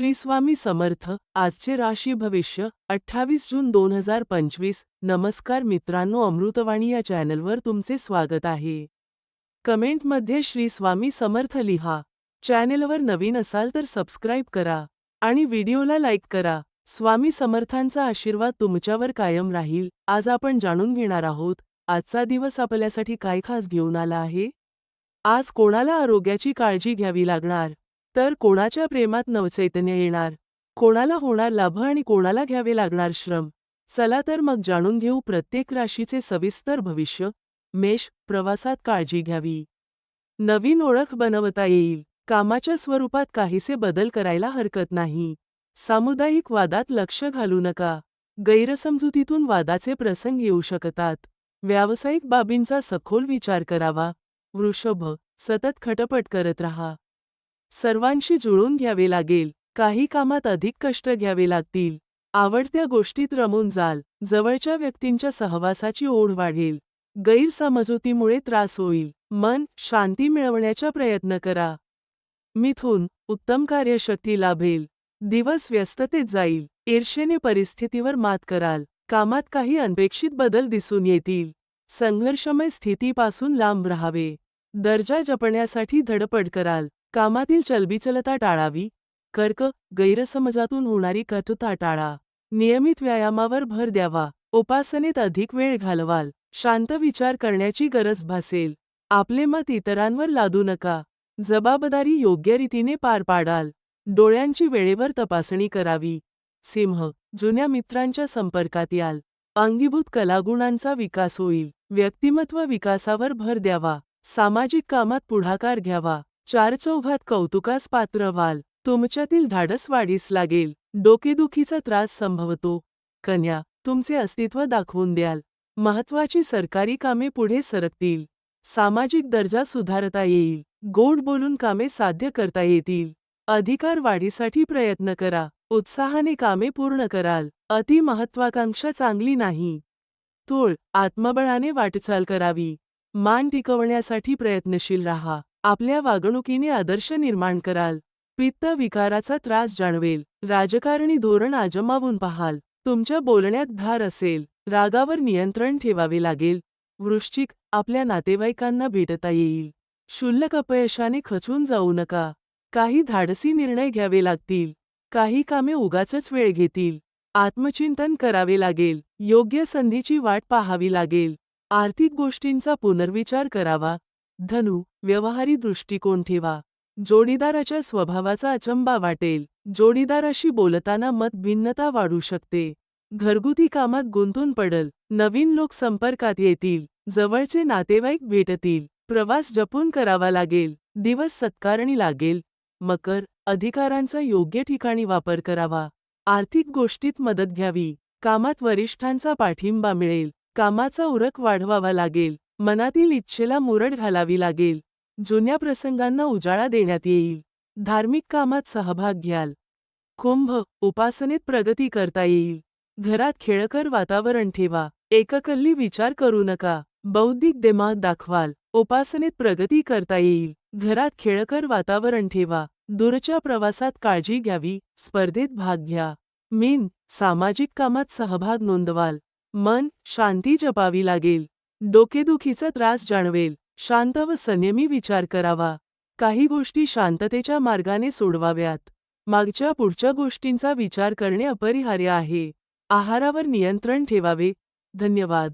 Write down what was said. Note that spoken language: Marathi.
श्री स्वामी समर्थ आजचे राशी भविष्य अठ्ठावीस जून दोन हजार पंचवीस. नमस्कार मित्रांनो अमृतवाणी या चॅनलवर तुमचे स्वागत आहे. कमेंटमध्ये श्री स्वामी समर्थ लिहा. चॅनेलवर नवीन असाल तर सबस्क्राईब करा आणि व्हिडिओला लाईक करा. स्वामी समर्थांचा आशीर्वाद तुमच्यावर कायम राहील. आज आपण जाणून घेणार आहोत आजचा दिवस आपल्यासाठी काय खास घेऊन आला आहे? आज कोणाला आरोग्याची काळजी घ्यावी लागणार? तर कोणाच्या प्रेमात नवचैतन्य येणार? कोणाला होणार लाभ आणि कोणाला घ्यावे लागणार श्रम? चला तर मग जाणून घेऊ प्रत्येक राशीचे सविस्तर भविष्य. मेष प्रवासात काळजी घ्यावी. नवीन ओळख बनवता येईल. कामाच्या स्वरूपात काहीसे बदल करायला हरकत नाही. सामुदायिक वादात लक्ष घालू नका. गैरसमजुतीतून वादाचे प्रसंग येऊ शकतात. व्यावसायिक बाबींचा सखोल विचार करावा. वृषभ सतत खटपट करत रहा. सर्वांशी जुळून घ्यावे लागेल. काही कामात अधिक कष्ट घ्यावे लागतील. आवडत्या गोष्टीत रमून जाल. जवळच्या व्यक्तींच्या सहवासाची ओढ वाढेल. गैरसमजुतीमुळे त्रास होईल. मन शांती मिळवण्याचा प्रयत्न करा. मिथून उत्तम कार्यशक्ती लाभेल. दिवस व्यस्ततेत जाईल. ईर्षेने परिस्थितीवर मात कराल. कामात काही अनपेक्षित बदल दिसून येतील. संघर्षमय स्थितीपासून लांब राहावे. दर्जा जपण्यासाठी धडपड कराल. कामातील चलबिचलता टाळावी कर्क गैरसमजातून होणारी कटुता टाळा नियमित व्यायामावर भर द्यावा उपासनेत अधिक वेळ घालवाल शांत विचार करण्याची गरज भासेल आपले मत इतरांवर लादू नका जबाबदारी योग्य रीतीने पार पाडाल डोळ्यांची वेळेवर तपासणी करावी. सिंह जुन्या मित्रांच्या संपर्कात याल अंगीभूत कलागुणांचा विकास होईल व्यक्तिमत्व विकासावर भर द्यावा सामाजिक कामात पुढाकार घ्यावा. चारचौघात कौतुकास पात्र व्हाल. तुमच्यातील धाडस वाढीस लागेल. डोकेदुखीचा त्रास संभवतो. कन्या तुमचे अस्तित्व दाखवून द्याल. महत्वाची सरकारी कामे पुढे सरकतील. सामाजिक दर्जा सुधारता येईल. गोड बोलून कामे साध्य करता येतील. अधिकार वाढीसाठी प्रयत्न करा. उत्साहाने कामे पूर्ण कराल. अति महत्वाकांक्षा चांगली नाही. तूळ आत्मबळाने वाटचाल करावी. मान टिकवण्यासाठी प्रयत्नशील राहा. आपल्या वागणुकीने आदर्श निर्माण कराल. पित्त विकाराचा त्रास जाणवेल. राजकारणी धोरण आजमावून पाहाल. तुमच्या बोलण्यात धार असेल. रागावर नियंत्रण ठेवावे लागेल. वृश्चिक आपल्या नातेवाईकांना भेटता येईल. क्षुल्लक अपयशाने खचून जाऊ नका. काही धाडसी निर्णय घ्यावे लागतील. काही कामे उगाचच वेळ घेतील. आत्मचिंतन करावे लागेल. योग्य संधीची वाट पाहावी लागेल. आर्थिक गोष्टींचा पुनर्विचार करावा. धनु व्यवहारी दृष्टिकोन ठेवा. जोडीदाराच्या स्वभावाचा अचंबा वाटेल. जोडीदाराशी बोलताना मतभिन्नता वाढू शकते. घरगुती कामात गुंतून पडल. नवीन लोक संपर्कात येतील. जवळचे नातेवाईक भेटतील. प्रवास जपून करावा लागेल. दिवस सत्कारणी लागेल. मकर अधिकारांचा योग्य ठिकाणी वापर करावा. आर्थिक गोष्टीत मदत घ्यावी. कामात वरिष्ठांचा पाठिंबा मिळेल. कामाचा उरक वाढवावा लागेल. मनातील इच्छेला मुरड घालावी लागेल. जुन्या प्रसंगांना उजाळा देण्यात येईल. धार्मिक कामात सहभाग घ्याल. कुंभ उपासनेत प्रगती करता येईल. घरात खेळकर वातावरण ठेवा. एककल्ली विचार करू नका. बौद्धिक दिमाग दाखवाल. उपासनेत प्रगती करता येईल. घरात खेळकर वातावरण ठेवा. दूरच्या प्रवासात काळजी घ्यावी. स्पर्धेत भाग घ्या. मीन सामाजिक कामात सहभाग नोंदवाल. मन शांती जपावी लागेल. डोकेदुखीचा त्रास जाणवेल. शांत व संयमी विचार करावा. काही गोष्टी शांततेच्या मार्गाने सोडवाव्यात. मागच्या पुढच्या गोष्टींचा विचार करणे अपरिहार्य आहे. आहारावर नियंत्रण ठेवावे. धन्यवाद.